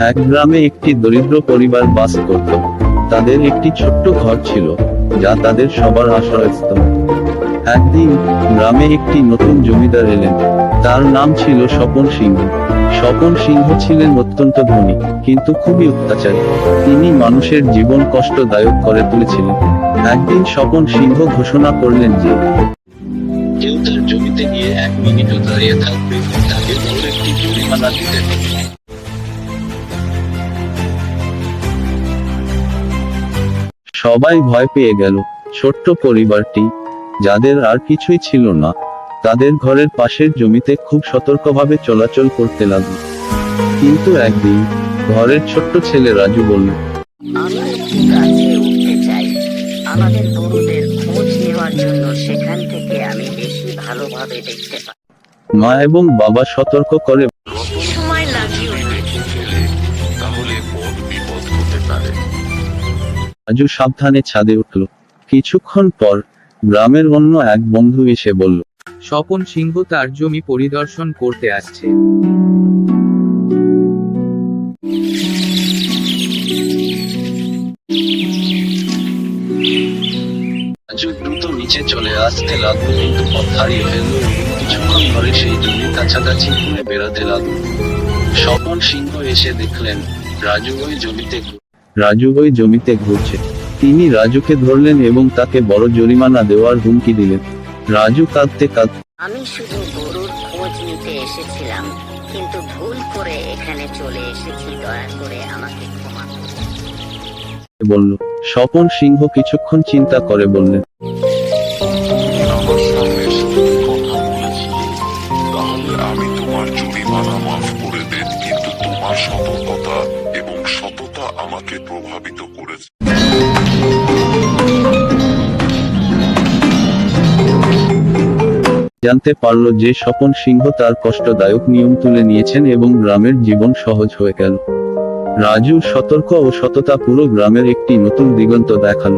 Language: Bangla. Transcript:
এক গ্রামে একটি দরিদ্র পরিবার বাস করত। তাদের একটি ছোট্ট ঘর ছিল, যা তাদের সবার আশ্রয়স্থল। একদিন গ্রামে একটি নতুন জমিদার এলেন। তার নাম ছিল স্বপন সিংহ। স্বপন সিংহ ছিলেন অত্যন্ত ধনী, কিন্তু খুবই অত্যাচারী। তিনি মানুষের জীবন কষ্টদায়ক করে তুলেছিলেন। একদিন স্বপন সিংহ ঘোষণা করলেন যে, কেউ তার জমিতে গিয়ে এক মিনিটও দাঁড়িয়ে থাকবে তাকে একটি জরিমানা দিতে সবাই ভয় পেয়ে গেল। ছোট্ট পরিবারটি যাদের আর কিছুই ছিল না তাদের ঘরের পাশের জমিতে খুব সতর্কভাবে চলাচল করতে লাগল। কিন্তু একদিন ঘরের ছোট্ট ছেলে রাজু বলল আমি একটি গাছে উঠতে চাই। আমাদের গরুদের খোঁজ নেওয়ার জন্য সেখান থেকে আমি বেশি ভালোভাবে দেখতে পাই। মা এবং বাবা সতর্ক করে সময় লাগিও তাহলে পথ বিপদ হতে পারে। রাজু সাবধানে ছাদে উঠল। কিছুক্ষণ পর গ্রামের অন্য এক বন্ধু এসে বলল স্বপন সিংহ তার জমি পরিদর্শন করতে আসছে। রাজু দ্রুত নিচে চলে আসতে লাগল কিন্তু পথ হারিয়ে ফেলল কিছুক্ষণ পরে সেই জমির কাছাকাছি ঘুরে বেড়াতে লাগল। স্বপন সিংহ এসে দেখলেন রাজু ওই জমিতে রাজু ওই জমিতে ঘুরছে। তিনি রাজুকে ধরলেন এবং তাকে বড় জরিমানা দেওয়ার হুমকি দিলেন। রাজু কাঁদতে কাঁদতে আমি শুধু গরুর খোঁজ নিতে এসেছিলাম কিন্তু ভুল করে এখানে চলে এসেছি দয়া করে আমাকে ক্ষমা বলল স্বপন সিংহ কিছুক্ষণ চিন্তা করে বললেন আমার সামনে সত্যি কথা বলেছিলে তাহলে আমি তোমার জরিমানা মাফ করে দেব কিন্তু তোমার সততা আমাকে প্রভাবিত করেছে জানতে পারল যে স্বপন সিংহ তার কষ্টদায়ক নিয়ম তুলে নিয়েছেন এবং গ্রামের জীবন সহজ হয়ে গেল। রাজু সতর্ক ও সততা পুরো গ্রামের একটি নতুন দিগন্ত দেখাল।